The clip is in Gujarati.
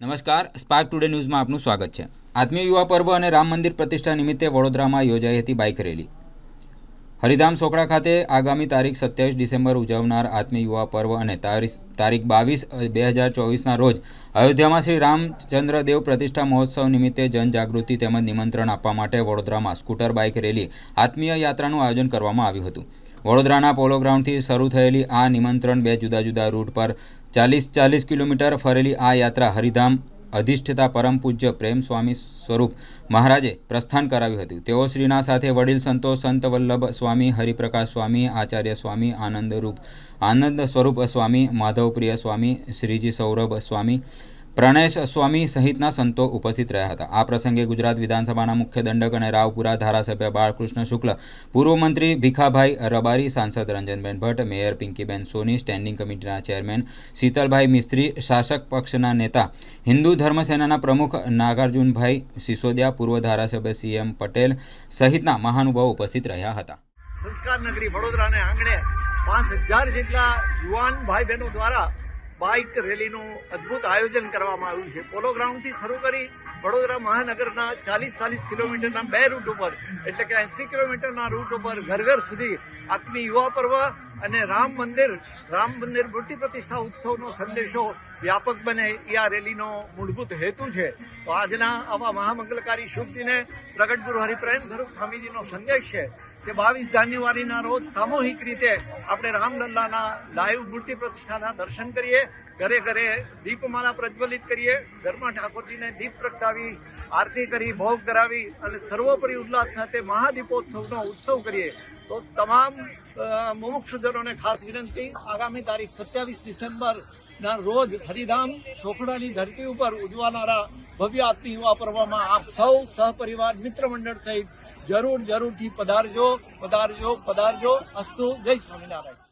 નમસ્કાર સ્પાર્ક ટુડે ન્યૂઝમાં આપનું સ્વાગત છે. આત્મીય યુવા પર્વ અને રામ મંદિર પ્રતિષ્ઠા નિમિત્તે વડોદરામાં યોજાઈ હતી બાઇક રેલી. હરિધામ સોકડા ખાતે આગામી તારીખ સત્યાવીસ ડિસેમ્બર ઉજવનાર આત્મીય યુવા પર્વ અને તારીખ બાવીસ બે હજાર ચોવીસના રોજ અયોધ્યામાં શ્રી રામચંદ્ર દેવ પ્રતિષ્ઠા મહોત્સવ નિમિત્તે જનજાગૃતિ તેમજ નિમંત્રણ આપવા માટે વડોદરામાં સ્કૂટર બાઇક રેલી આત્મીય યાત્રાનું આયોજન કરવામાં આવ્યું હતું. વડોદરાના પોલો ગ્રાઉન્ડથી શરૂ થયેલી આ નિમંત્રણ બે જુદા જુદા રૂટ પર ચાલીસ ચાલીસ કિલોમીટર ફરેલી આ યાત્રા હરિધામ અધિષ્ઠિતા પરમ પૂજ્ય પ્રેમ સ્વામી સ્વરૂપ મહારાજે પ્રસ્થાન કરાવ્યું હતું. તેઓ શ્રીના સાથે વડીલ સંતો સંત વલ્લભ સ્વામી, હરિપ્રકાશ સ્વામી, આચાર્ય સ્વામી, આનંદરૂપ, આનંદ સ્વરૂપ સ્વામી, માધવપ્રિય સ્વામી, શ્રીજી સૌરભ સ્વામી પ્રણેશ સ્વામી સહિતના સંતો ઉપસ્થિત રહ્યા હતા. આ પ્રસંગે ગુજરાત વિધાનસભાના મુખ્ય દંડક અને રાવપુરા ધારાસભ્ય બાળકૃષ્ણ શુક્લ, પૂર્વ મંત્રી ભીખાભાઈ રબારી, સાંસદ રંજનબેન ભટ્ટ, મેયર પિંકીબેન સોની, સ્ટેન્ડિંગ કમિટીના ચેરમેન શીતલભાઈ મિસ્ત્રી, શાસક પક્ષના નેતા, હિન્દુ ધર્મસેનાના પ્રમુખ નાગાર્જુનભાઈ સિસોદિયા, પૂર્વ ધારાસભ્ય સીએમ પટેલ સહિતના મહાનુભાવો ઉપસ્થિત રહ્યા હતા. સંસ્કાર નગરી વડોદરાને આંગણે પાંચ હજાર જેટલા યુવાન ભાઈ બહેનો દ્વારા બાઇક રેલીનું અદ્ભુત આયોજન કરવામાં આવ્યું છે. પોલો ગ્રાઉન્ડથી શરૂ કરી વડોદરા મહાનગરના ચાલીસ ચાલીસ કિલોમીટરના બે રૂટ ઉપર, એટલે કે એંસી કિલોમીટરના રૂટ ઉપર ઘર ઘર સુધી આત્મી યુવા પર્વ અને રામ મંદિર રામ મંદિર મૂર્તિ પ્રતિષ્ઠા ઉત્સવનો સંદેશો વ્યાપક બને એ આ રેલીનો મૂળભૂત હેતુ છે. તો આજના આવા મહામંગલકારી શુભ દિને પ્રગટ ગુરુ હરિપ્રેમ સ્વરૂપ સ્વામીજીનો સંદેશ છે કે બાવીસ જાન્યુઆરીના રોજ સામૂહિક રીતે આપણે રામલલ્લાના લાઈવ મૂર્તિ પ્રતિષ્ઠાના દર્શન કરીએ, ઘરે ઘરે દીપમાલા પ્રજ્વલિત કરીએ, ઘરમાં ઠાકોરજીને દીપ પ્રગટાવી, આરતી કરી, ભોગ કરાવી અને સર્વોપરી ઉલ્લાસ સાથે મહાદીપોત્સવનો ઉત્સવ કરીએ. તો તમામ મોક્ષજનોને ખાસ વિનંતી, આગામી તારીખ સત્યાવીસ ડિસેમ્બર ના રોજ હરિધામ સોખડાની ધરતી ઉપર ઉજવાનારા ભવ્ય આત્મી યુવા પર્વમાં આપ સૌ સહપરિવાર મિત્ર મંડળ સહિત જરૂર જરૂરથી પધારજો પધારજો પધારજો. અસ્તુ. જય સ્વામિનારાયણ.